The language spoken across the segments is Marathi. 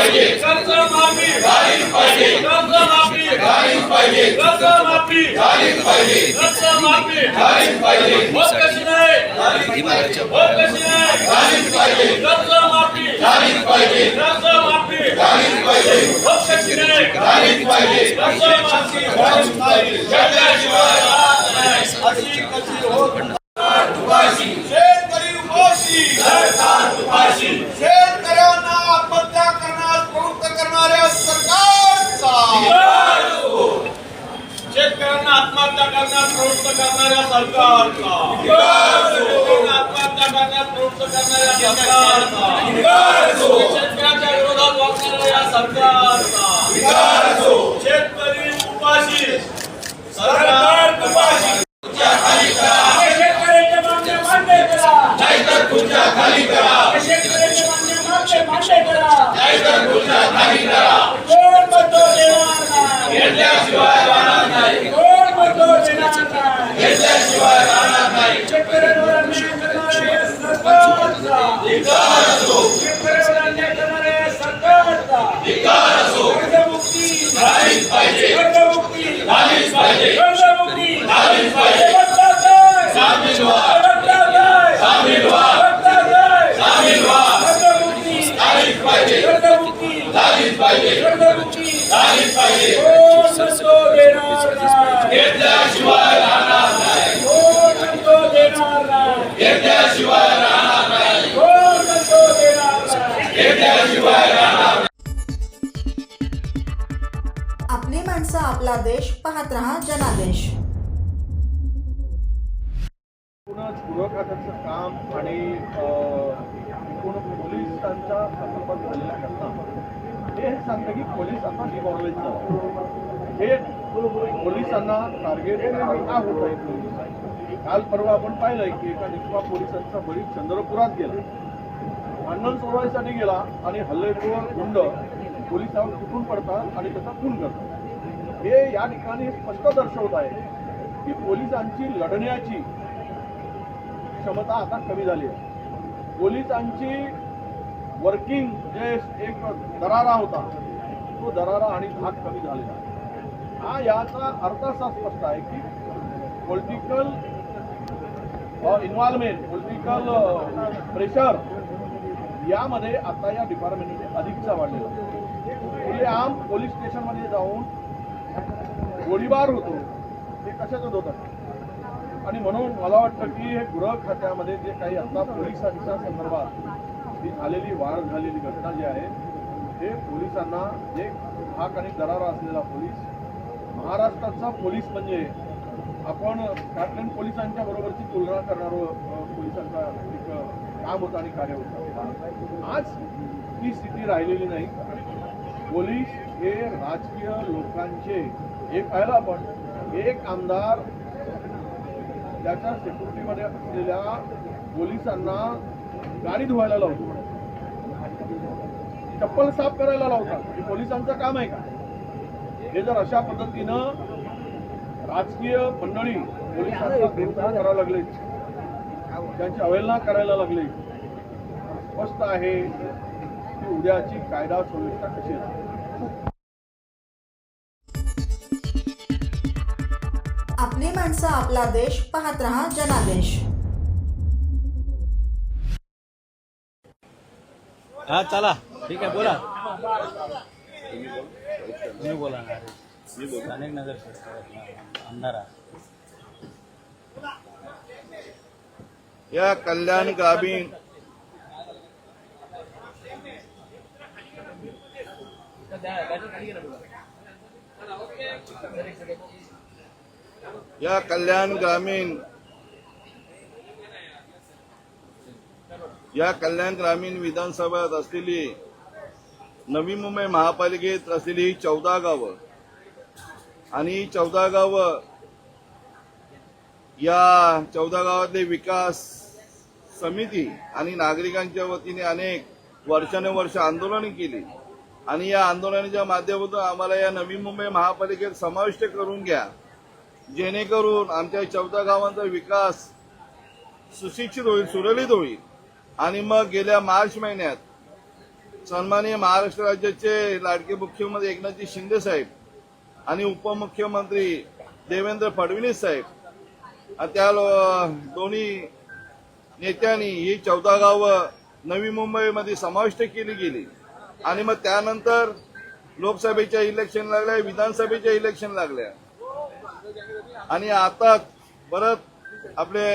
कर्जमाफी नाहीतर खुर्च्या खाली करा शेतकऱ्याचे मागणे मागणे मान्य करा नाहीतर खुर्च्या खाली करा कोण मतो देणार नाही घेतल्याशिवाय राहणार नाही कोण मतो देणार नाही घेतल्याशिवाय राहणार नाही शेतकऱ्यांवर अन्याय करणारे सरकारचा धिक्कार असो शेतकऱ्यावर अन्याय करणारे सरकारचा धिक्कार असो कर्जमुक्ती झालीच पाहिजे कर्जमुक्ती झालीच पाहिजे आपला देश पाहत रहा जनादेश. गृह खात्याचं काम आणि एकूण पोलिसांच्या संदर्भात झालेल्या घटना हे सांगतं की पोलीस आता डिमॉरलाइज हे पोलिसांना टार्गेट का होत आहे काल परवा आपण पाहिलंय की एका निष्पा पोलिसांचा बळी चंद्रपुरात गेला. भांडण सोडवायसाठी गेला आणि हल्लेखोर गुंड पोलिसांवर तुटून पडतात आणि त्याचा खून करतात. हे या ठिकाणी स्पष्ट दर्शवत आहे की पोलिसांची लढण्याची क्षमता आता कमी झाली आहे. पोलिसांची वर्किंग जे एक दरारा होता. तो दरारा आणि भाग कमी झालेला आहे. हा याचा अर्थ असा स्पष्ट आहे की पॉलिटिकल इन्व्हॉल्वमेंट पॉलिटिकल प्रेशर यामध्ये आता या डिपार्टमेंटमध्ये अधिकचा वाढलेला आहे. खुले आम पोलीस स्टेशनमध्ये जाऊन गोळीबार होतो हे कशाचं होतं आणि म्हणून मला वाटतं की हे गृह खात्यामध्ये जे काही आता पोलिसांच्या संदर्भात ही झालेली वाढ झालेली घटना जी आहे हे पोलिसांना एक हाक आणि दरारा असलेला पोलीस महाराष्ट्राचा पोलीस म्हणजे आपण स्कॉटलंड पोलिसांच्या बरोबरची तुलना करणारं पोलिसांचा एक काम होतं आणि कार्य होतं. आज ती स्थिती राहिलेली नाही. पोलीस हे राजकीय लोकांचे एक पाहिलं आपण एक आमदार त्याच्या सेक्युरिटीमध्ये असलेल्या पोलिसांना गाडी धुवायला लावतो. चप्पल साफ करायला लावतात. हे पोलिसांचं काम आहे का? हे जर अशा पद्धतीनं राजकीय मंडळी पोलिसांचा भेदभाव करायला लागले त्यांची अवहेलना करायला लागले स्पष्ट आहे की उद्याची कायदा सुव्यवस्था कशी असेल आपली माणसं आपला देश पाहत रहा जनादेश. हा चला. ठीक आहे बोला. मी बोला ना. अनेक नगर आहे. या कल्याण ग्रामीण. या कल्याण ग्रामीण या कल्याण ग्रामीण विधानसभेत असलेली नवी मुंबई महापालिकेत असलेली चौदा गावं. आणि चौदा गावं या चौदा गावातले विकास समिती आणि नागरिकांच्या वतीने अनेक वर्षानुवर्ष आंदोलन केली. आणि या आंदोलनाच्या माध्यमातून आम्हाला या नवी मुंबई महापालिकेत समाविष्ट करून घ्या. जेणेकरून आमच्या चौदा गावांचा विकास सुशिक्षित होईल सुरळीत होईल. आणि मग गेल्या मार्च महिन्यात सन्माननीय महाराष्ट्र राज्याचे लाडके मुख्यमंत्री एकनाथजी शिंदे साहेब आणि उपमुख्यमंत्री देवेंद्र फडणवीस साहेब त्या लो- दोन्ही नेत्यांनी ही चौदा गावं नवी मुंबईमध्ये समाविष्ट केली गेली. आणि मग त्यानंतर लोकसभेच्या इलेक्शन लागल्या विधानसभेच्या इलेक्शन लागल्या. आणि आता परत आपले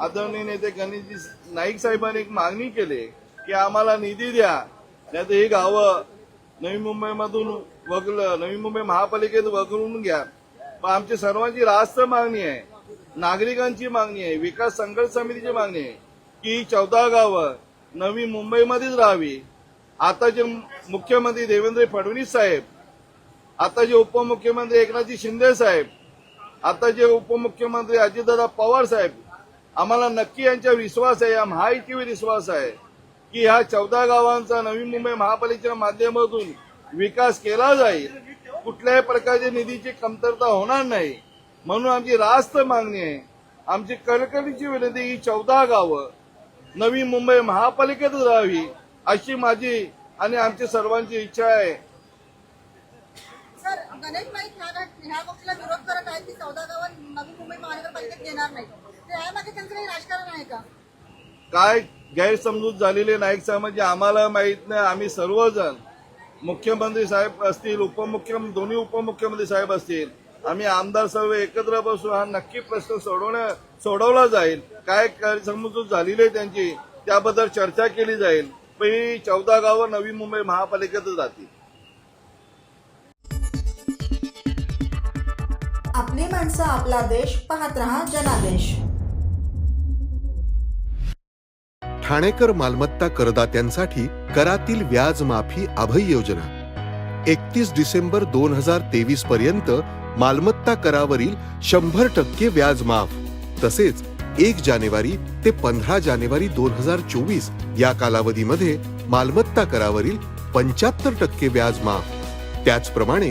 आदरणीय नेते गणेशजी नाईक साहेबांनी एक मागणी केली की आम्हाला निधी द्या. नाही तर ही गावं नवी मुंबईमधून वगळ नवी मुंबई महापालिकेत वगळून घ्या. पण आमची सर्वांची रास्त मागणी आहे नागरिकांची मागणी आहे विकास संघर्ष समितीची मागणी आहे की ही चौदा गावं नवी मुंबईमध्येच राहावी. आता जे मुख्यमंत्री देवेंद्र फडणवीस साहेब आता जे उपमुख्यमंत्री एकनाथजी शिंदे साहेब आता जे उपमुख्यमंत्री अजितदादा पवार साहेब आम्हाला नक्की यांच्यावर विश्वास आहे या महायुतीवर विश्वास आहे की ह्या चौदा गावांचा नवी मुंबई महापालिकेच्या माध्यमातून विकास केला जाईल कुठल्याही प्रकारच्या निधीची कमतरता होणार नाही. म्हणून आमची रास्त मागणी आहे. आमची कळकळीची विनंती ही चौदा गावं नवी मुंबई महापालिकेतच राहावी अशी माझी आणि आमची सर्वांची इच्छा आहे. गणेश नाईक ह्या ह्या गोष्टीला विरोध करत आहेत की चौदा गावात नवी मुंबई महानगरपालिकेत येणार नाही. त्यामागे त्यांचं काही राजकारण आहे का? काय गैरसमजूत झालेले नाईक साहेबांची म्हणजे आम्हाला माहीत नाही. आम्ही सर्वजण मुख्यमंत्री साहेब असतील उपमुख्यम दोन्ही उपमुख्यमंत्री साहेब असतील आम्ही आमदार सर्व एकत्र बसून हा नक्की प्रश्न सोडवण्या सोडवला जाईल. काय गैरसमजूत झालेली आहे त्यांची त्याबद्दल चर्चा केली जाईल. पण ही चौदा गावं नवी मुंबई महापालिकेतच जातील आपली माणसं आपला देश पाहत रहा जनादेश. ठाणेकर मालमत्ता करदात्यांसाठी करातील व्याज माफी अभय योजना. एकतीस डिसेंबर दोन हजार तेवीस पर्यंत मालमत्ता करावरील शंभर टक्के व्याज माफ तसेच एक जानेवारी ते पंधरा जानेवारी दोन हजार चोवीस या कालावधीमध्ये मालमत्ता करावरील पंच्याहत्तर टक्के व्याज माफ त्याचप्रमाणे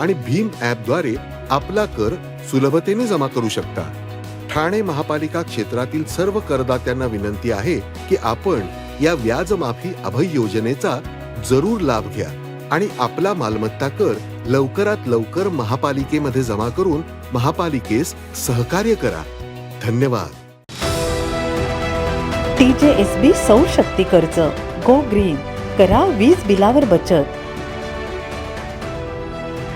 आणि भीम ॲपद्वारे आपला कर सुलभतेने जमा करू शकता. ठाणे महापालिका क्षेत्रातील सर्व करदात्यांना विनंती आहे की आपण या व्याजमाफी अभय योजनेचा जरूर लाभ घ्या आणि आपला मालमत्ता कर लवकरात लवकर महापालिकेमध्ये जमा करून महापालिकेस सहकार्य करा. धन्यवाद. टीजेएसबी सौर शक्ती कर्ज गो ग्रीन. करा वीज बिलावर बचत.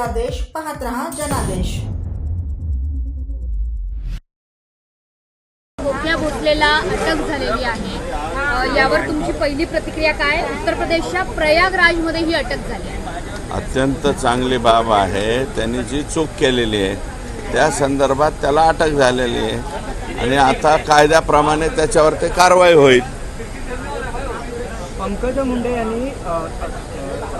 माणसं आपला देश पाहत रहा जनादेश. गोप्या भोसलेला अटक झालेली आहे. यावर तुमची पहिली प्रतिक्रिया काय? उत्तर प्रदेशच्या प्रयागराजमध्ये ही अटक झाली आहे. अत्यंत चांगली बाब आहे. त्यांनी जी चूक केलेली आहे त्या संदर्भात त्याला अटक झालेली आहे. आणि आता कायद्याप्रमाणे त्याच्यावर ते कारवाई होईल. पंकजा मुंडे यांनी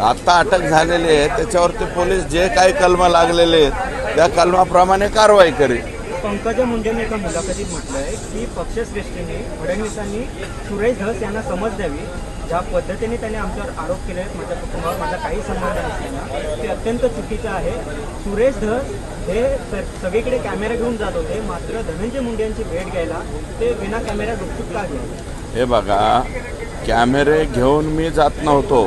आत्ता अटक झालेली आहे त्याच्यावरती पोलीस जे काही कलमं लागलेले आहेत त्या कलमाप्रमाणे कारवाई करेल. पंकजा मुंडेंनी एका मुलाखतीत म्हटलंय की पक्षश्रेष्ठींनी फडणवीसांनी सुरेश धस यांना समज द्यावी ज्या पद्धतीने त्यांनी आमच्यावर आरोप केले आहेत माझ्या कुटुंबावर माझा काही संबंध नसताना. ते अत्यंत चुकीचं आहे. सुरेश धस हे सगळीकडे कॅमेरा घेऊन जात होते मात्र धनंजय मुंडे यांची भेट घ्यायला ते विना कॅमेरा गुपचूप का गेले? हे बघा कॅमेरे घेऊन मी जात नव्हतो.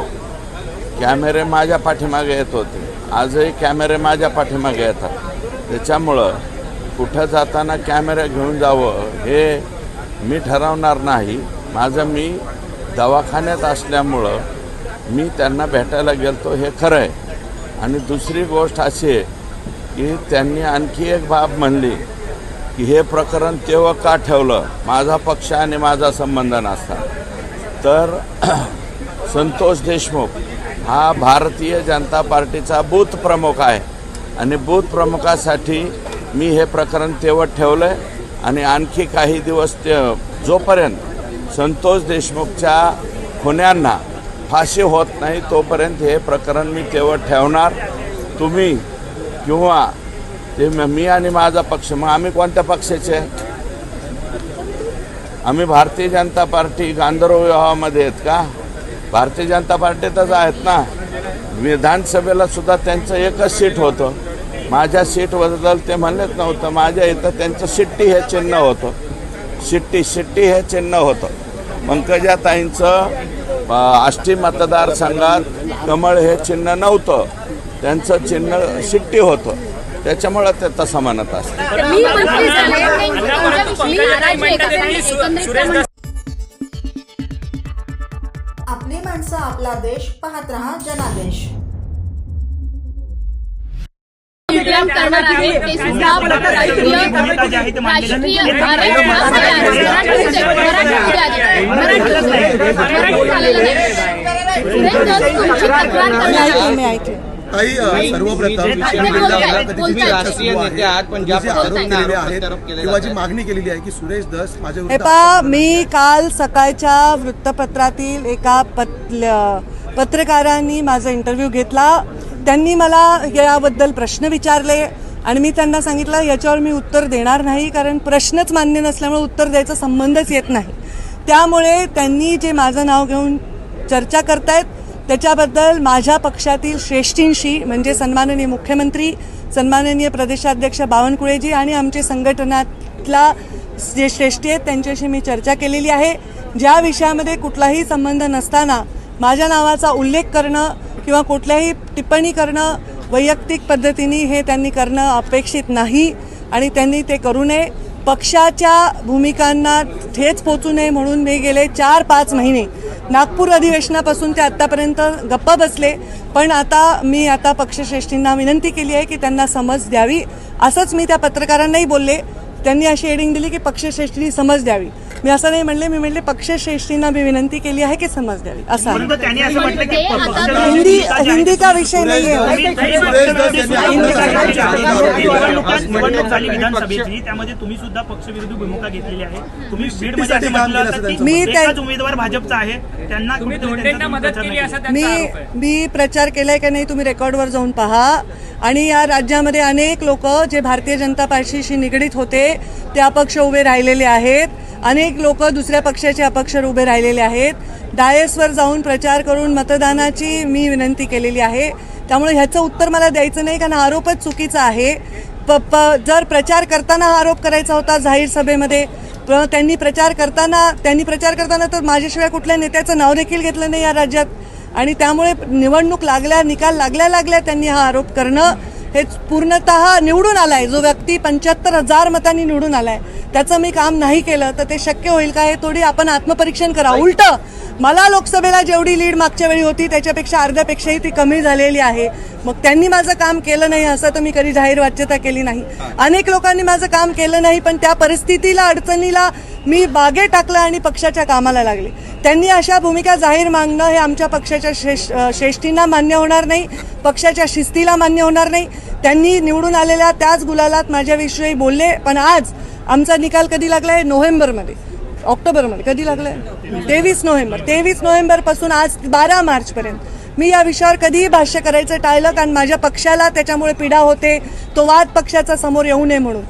कॅमेरे माझ्या पाठीमागे येत होते. आजही कॅमेरे माझ्या पाठीमागे येतात. त्याच्यामुळं कुठं जाताना कॅमेरा घेऊन जावं हे मी ठरवणार नाही. माझं मी दवाखान्यात असल्यामुळं मी त्यांना भेटायला गेलतो हे खरं आहे. आणि दुसरी गोष्ट अशी आहे की त्यांनी आणखी एक बाब म्हणली की हे प्रकरण तेव्हा का ठेवलं? माझा पक्ष आणि माझा संबंध नसता. तर संतोष देशमुख हा भारतीय जनता पार्टीचा बूथ प्रमुख आहे. आणि बूथ प्रमुखासाठी मी हे प्रकरण तेवढ ठेवलं आहे आणि आणखी काही दिवस ते जोपर्यंत संतोष देशमुखच्या खुन्यांना फाशी होत नाही तोपर्यंत हे प्रकरण मी तेवढ ठेवणार. तुम्ही किंवा ते मी आणि माझा पक्ष मग आम्ही कोणत्या पक्षाचे आम्ही भारतीय जनता पार्टी गांधर्व विवाहामध्ये आहेत का? भारतीय जनता पार्टीतच आहेत ना विधानसभेला सुद्धा त्यांचं एकच सीट होतं माझ्या सीटबद्दल ते म्हणलेच नव्हतं माझ्या इथं त्यांचं शिट्टी हे चिन्ह होतं शिट्टी शिट्टी हे चिन्ह होतं पंकजाताईंचं आष्टी मतदारसंघात कमळ हे चिन्ह नव्हतं त्यांचं चिन्ह शिट्टी होतं त्याच्यामुळं ते तसं म्हणत असतं एकंदरीत आपला देश पाहत रहा जनादेश विक्रम करणार आहे ते सुद्धा राष्ट्रीय राष्ट्रीय मराठी मराठी मराठी झालेलं नाही. तुमची तक्रार करणार आहे. ताई सर्वप्रथम. राष्ट्रीय नेते आहात पण ज्या किंवा जी मागणी केलेली आहे की सुरेश दस माझ्या हे मी काल सकाळच्या वृत्तपत्रातील एका पत पत्रकारांनी माझा इंटरव्ह्यू घेतला. त्यांनी मला याबद्दल प्रश्न विचारले आणि मी त्यांना सांगितलं याच्यावर मी उत्तर देणार नाही कारण प्रश्नच मान्य नसल्यामुळे उत्तर द्यायचा संबंधच येत नाही. त्यामुळे त्यांनी जे माझं नाव घेऊन चर्चा करतायत त्याच्याबद्दल माझ्या पक्षातील श्रेष्ठींशी म्हणजे सन्माननीय मुख्यमंत्री सन्माननीय प्रदेशाध्यक्ष बावनकुळेजी आणि आमचे संघटनातला जे श्रेष्ठी आहेत त्यांच्याशी मी चर्चा केलेली आहे. ज्या विषयामध्ये कुठलाही संबंध नसताना माझ्या नावाचा उल्लेख करणं किंवा कुठल्याही टिप्पणी करणं वैयक्तिक पद्धतीने हे त्यांनी करणं अपेक्षित नाही आणि त्यांनी ते करू नये. पक्षाच्या भूमिकांना ठेच पोचू नये म्हणून मी गेले चार पाच महिने नागपूर अधिवेशनापासून ते आत्तापर्यंत गप्पा बसले. पण आता मी आता पक्षश्रेष्ठींना विनंती केली आहे की त्यांना समज द्यावी. असंच मी त्या पत्रकारांनाही बोलले. त्यांनी अशी एडिंग दिली की पक्षश्रेष्ठींनी समज द्यावी मी असं नाही म्हणले मी म्हणले पक्षश्रेष्ठींना मी विनंती केली आहे की समज द्यावी असं हिंदी हिंदी का विषय नाही आहे सुरेश दस यांनी निवडणूक निवडणूक झाली विधानसभेची त्यामध्ये तुम्ही सुद्धा पक्षविरोधी भूमिका घेतलेली आहे तुम्ही बीडमध्ये असं म्हटलं होतं की मी त्या- एकाच उमेदवार भाजपचा आहे त्यांना धोंडेंना मदत केली असं मी मी प्रचार केलाय का नाही तुम्ही रेकॉर्डवर जाऊन पहा आणि या राज्यामध्ये अनेक लोक जे भारतीय जनता पार्टीशी निगडीत होते ते अपक्ष उभे राहिलेले आहेत. अनेक लोक दुसऱ्या पक्षाचे अपक्ष उभे राहिलेले आहेत. डायसवर जाऊन प्रचार करून मतदानाची मी विनंती केलेली आहे. त्यामुळे ह्याचं उत्तर मला द्यायचं नाही कारण आरोपच चुकीचा आहे. प प जर प्रचार करताना हा आरोप करायचा होता जाहीर सभेमध्ये प- त्यांनी प्रचार करताना त्यांनी प्रचार करताना तर माझ्याशिवाय कुठल्या नेत्याचं नाव देखील घेतलं नाही या राज्यात. आणि त्यामुळे निवडणूक लागल्या निकाल लागल्या लागल्या त्यांनी हा आरोप करणं. हे पूर्णतः निवडून आलाय. जो व्यक्ती पंच्याहत्तर हजार मतांनी निवडून आलाय. त्याचं मी काम नाही केलं तर ते शक्य होईल का हे थोडी आपण आत्मपरीक्षण करा. उलट मला लोकसभेला जेवढी लीड मागच्या वेळी होती त्याच्यापेक्षा अर्ध्यापेक्षाही ती कमी झालेली आहे. मग त्यांनी माझं काम केलं नाही असं तर मी कधी जाहीर वाच्यता केली नाही. अनेक लोकांनी माझं काम केलं नाही पण त्या परिस्थितीला अडचणीला मी बागे टाकलं आणि पक्षाच्या कामाला लागले. त्यांनी अशा भूमिका जाहीर मागणं हे आमच्या पक्षाच्या श्रेष्ठ श्रेष्ठींना मान्य होणार नाही पक्षाच्या शिस्तीला मान्य होणार नाही. त्यांनी निवडून आलेल्या त्याच गुलालात माझ्याविषयी बोलले पण आज आमचा निकाल कधी लागलाय? नोव्हेंबरमध्ये. ऑक्टोबरमध्ये. कधी लागलाय? तेवीस नोव्हेंबर. तेवीस नोव्हेंबरपासून आज बारा मार्चपर्यंत. मी या विषयावर कधीही भाष्य करायचं टाळलं कारण माझ्या पक्षाला त्याच्यामुळे पीडा होते. तो वाद पक्षाचा समोर येऊ नये म्हणून.